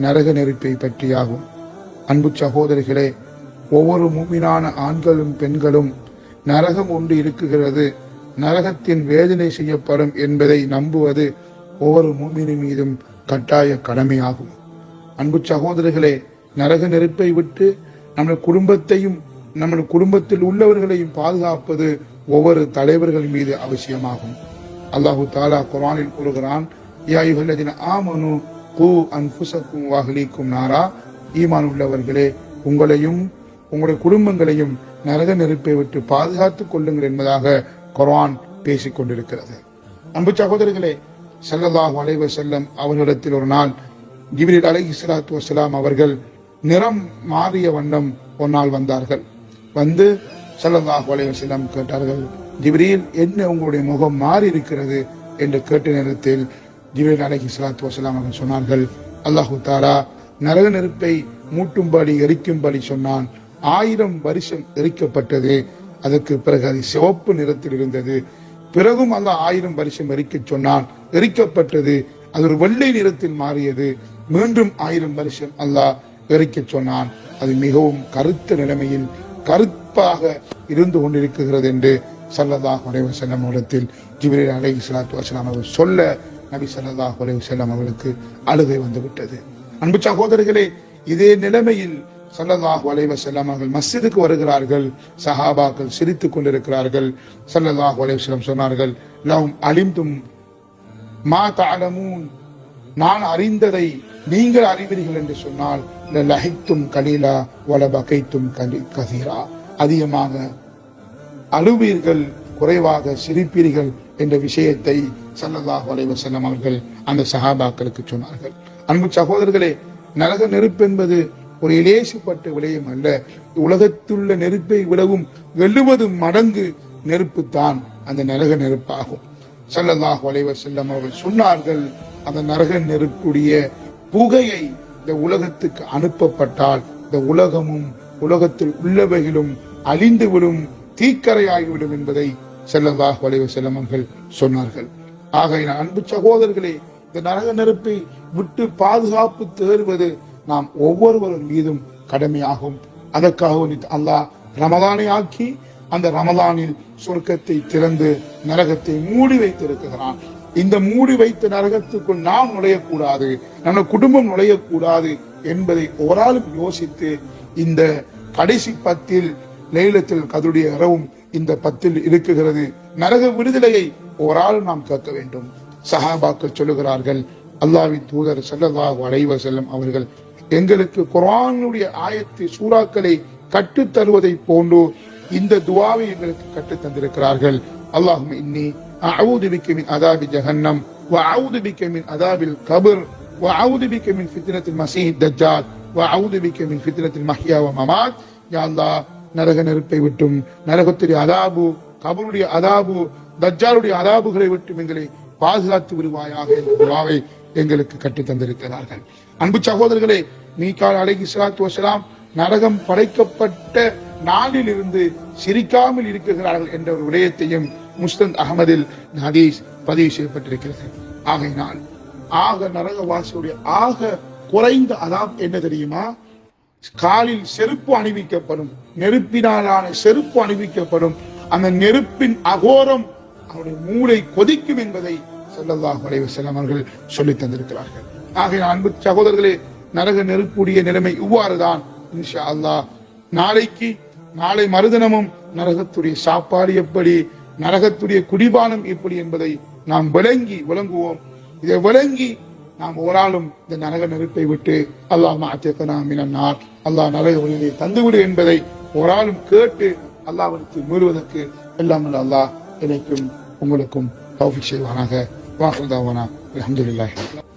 நரக நெருப்பை பற்றியாகும். அன்பு சகோதரிகளே ஒவ்வொரு மூமினான ஆண்களும் பெண்களும் நரகம் ஒன்று இருக்குகிறது. நரகத்தின் வேதனை செய்யப்படும் என்பதை நம்புவது ஒவ்வொரு மூமினின் மீதும் கட்டாய கடமையாகும். அன்பு சகோதரிகளே நரக நெருப்பை விட்டு நம்முடைய குடும்பத்தையும் நம்முடைய குடும்பத்தில் உள்ளவர்களையும் பாதுகாப்பது ஒவ்வொரு தலைவர்கள் மீது அவசியமாகும். அல்லாஹு தாலா குரானில் கூறுகிறான் ஆமனு கூ அன்புசக்கும் வாகலிக்கும் நாரா. ஈமான் உள்ளவர்களே உங்களையும் உங்களுடைய குடும்பங்களையும் நரக நெருப்பை விட்டு பாதுகாத்துக் கொள்ளுங்கள் என்பதாக குரான் பேசிக் கொண்டிருக்கிறது. அன்பு சகோதரர்களே செல்லதாக அலைவ செல்லம் அவர்களிடத்தில் ஒரு நாள் ஜிப்ரீல் அலை இஸ்லாத்து வசலாம் அவர்கள் நிறம் மாறிய வண்ணம் ஒரு நாள் வந்தார்கள். வந்து செல்லதாக அலைவ செல்லம் கேட்டார்கள் ஜிப்ரீல் என்ன உங்களுடைய முகம் மாறி இருக்கிறது என்று கேட்ட நேரத்தில் ஜிப்ரீல் அலைஹி சலாத்து வசலாம் அவர்கள் சொன்னார்கள். அல்லாஹு தாரா நரக நெருப்பை மூட்டும்படி எரிக்கும்படி சொன்னான். ஆயிரம் வருஷம் எரிக்கப்பட்டது. அதற்கு பிறகு அது சிவப்பு நிறத்தில் இருந்தது. பிறகும் அந்த ஆயிரம் வருஷம் எரிக்க சொன்னான். எரிக்கப்பட்டது அது ஒரு வெள்ளை நிறத்தில் மாறியது. மீண்டும் ஆயிரம் வருஷம் அல்லாஹ் எரிக்கச் சொன்னான். அது மிகவும் கருத்த நிலைமையில் கருப்பாக இருந்து கொண்டிருக்கிறது என்று சல்லதாக உடைய செல்லம் இடத்தில் ஜிபிரேல் அலைஹி சலாத்து வசலாம் அவர் சொல்ல நபி ஸல்லல்லாஹு அலையுசல்லாம் அவர்களுக்கு அழுகை வந்துவிட்டது. அன்பு சகோதரர்களே இதே நிலைமையில் ஸல்லல்லாஹு அலைவசல்லாம் அவர்கள் மஸ்ஜிதுக்கு வருகிறார்கள். சஹாபாக்கள் சிரித்துக் கொண்டிருக்கிறார்கள். ஸல்லல்லாஹு அலைஹி சொன்னார்கள் லவும் மா தஅலமூன். நான் அறிந்ததை நீங்கள் அறிவீர்கள் என்று சொன்னால் லஹித்தும் கலீலா வல பகைத்தும் கதீரா அதிகமாக அழுவீர்கள் குறைவாக சிரிப்பீர்கள் என்ற விஷயத்தை ஸல்லல்லாஹு அலைஹி அவர்கள் அந்த சஹாபாக்களுக்கு சொன்னார்கள். அன்பு சகோதரர்களே நரக நெருப்பு என்பது ஒரு இலேசுப்பட்ட விடயம் அல்ல. உலகத்துள்ள நெருப்பை விடவும் எழுபது மடங்கு நெருப்பு தான் அந்த நரக நெருப்பாகும். ஸல்லல்லாஹு அலைஹி அவர்கள் சொன்னார்கள் அந்த நரக நெருப்புடைய புகையை இந்த உலகத்துக்கு அனுப்பப்பட்டால் இந்த உலகமும் உலகத்தில் உள்ளவைகளும் அழிந்துவிடும் தீக்கரையாகிவிடும் என்பதை ஸல்லல்லாஹு வளைவு செல்லமன்கள் சொன்னார்கள். ஆகையினால் அன்பு சகோதரர்களே இந்த நரக நெருப்பை விட்டு பாதுகாப்பு தேடுவது நாம் ஒவ்வொருவரும் மீதும் கடமையாகும். அதற்காக அல்லாஹ் ரமதானை ஆக்கி அந்த ரமதானில் சொர்க்கத்தை திறந்து நரகத்தை மூடி வைத்திருக்கிறான். இந்த மூடி வைத்த நரகத்துக்குள் நாம் நுழையக்கூடாது நம்ம குடும்பம் நுழையக்கூடாது என்பதை ஓராளும் யோசித்து இந்த கடைசி பத்தில் லைலத்தில் கதுடைய இரவும் இந்த பத்தில் இருக்குகிறது. நரக விடுதலையை ஓராளும் நாம் கேட்க வேண்டும். சஹாபாக்கள் சொல்லுகிறார்கள் அல்லாவின் தூதர் ஸல்லல்லாஹு அலைவ வஸல்லம் அவர்கள் எங்களுக்கு குரானுடைய ஆயத்து சூறாக்களை கற்றுத் தருவதை போன்று இந்த துவாவை எங்களுக்கு கற்றுத் தந்திருக்கிறார்கள். அல்லாஹும் இன்னி அஊது பிக்க அதாபி ஜஹன்னம் வ அஊது பிக்க மின் அதாபில் கபர் வ அஊது பிக்க மின் ஃபித்னத்தில் மஸீஹ் தஜ்ஜால் வ அஊது பிக்க ஃபித்னத்தில் மஹ்யா வ மமாத். யா அல்லாஹ் நரக நெருப்பை விட்டும் நரகத்துடைய அதாபு கபருடைய அதாபு தஜ்ஜாலுடைய அதாபுகளை விட்டும் எங்களை பாதுகாத்து விடுவாயாக என்ற துவாவை எங்களுக்கு கற்றுத் தந்திருக்கிறார்கள் அன்பு சகோதரர்களே மீகால் அழகி சலாத்து வசலாம் நரகம் படைக்கப்பட்ட நாளில் இருந்து சிரிக்காமல் இருக்கிறார்கள் என்ற ஒரு விடயத்தையும் முஸ்தந்த் அகமதில் ஹதீஸ் பதிவு செய்யப்பட்டிருக்கிறது. ஆகையினால் ஆக நரகவாசியுடைய ஆக குறைந்த அதாப் என்ன தெரியுமா? காலில் செருப்பு அணிவிக்கப்படும் நெருப்பினாலான செருப்பு அணிவிக்கப்படும். அந்த நெருப்பின் அகோரம் அவருடைய மூளை கொதிக்கும் என்பதை ஸல்லல்லாஹு அலைஹி அவர்கள் சொல்லி தந்திருக்கிறார்கள். ஆகிய அன்பு சகோதரர்களே நரக நெருப்புடைய நிலைமை இவ்வாறுதான். இன்ஷா அல்லாஹ் நாளைக்கு நாளை மறுதினமும் நரகத்துடைய சாப்பாடு எப்படி நரகத்துடைய குடிபானம் எப்படி என்பதை நாம் விளங்கி விளங்குவோம். இதை விளங்கி நாம் ஓராளும் இந்த நரக நெருப்பை விட்டு அல்லாஹ் மாத்தியக்கனா அல்லாஹ் நரக ஒளியை தந்துவிடு என்பதை ஓராளும் கேட்டு அல்லாஹ்விற்கு மீறுவதற்கு எல்லாம் அல்லாஹ் எனக்கும் உங்களுக்கும் தௌஃபிக் செய்வானாக. வாஹுதாவானா அல்ஹம்துலில்லாஹி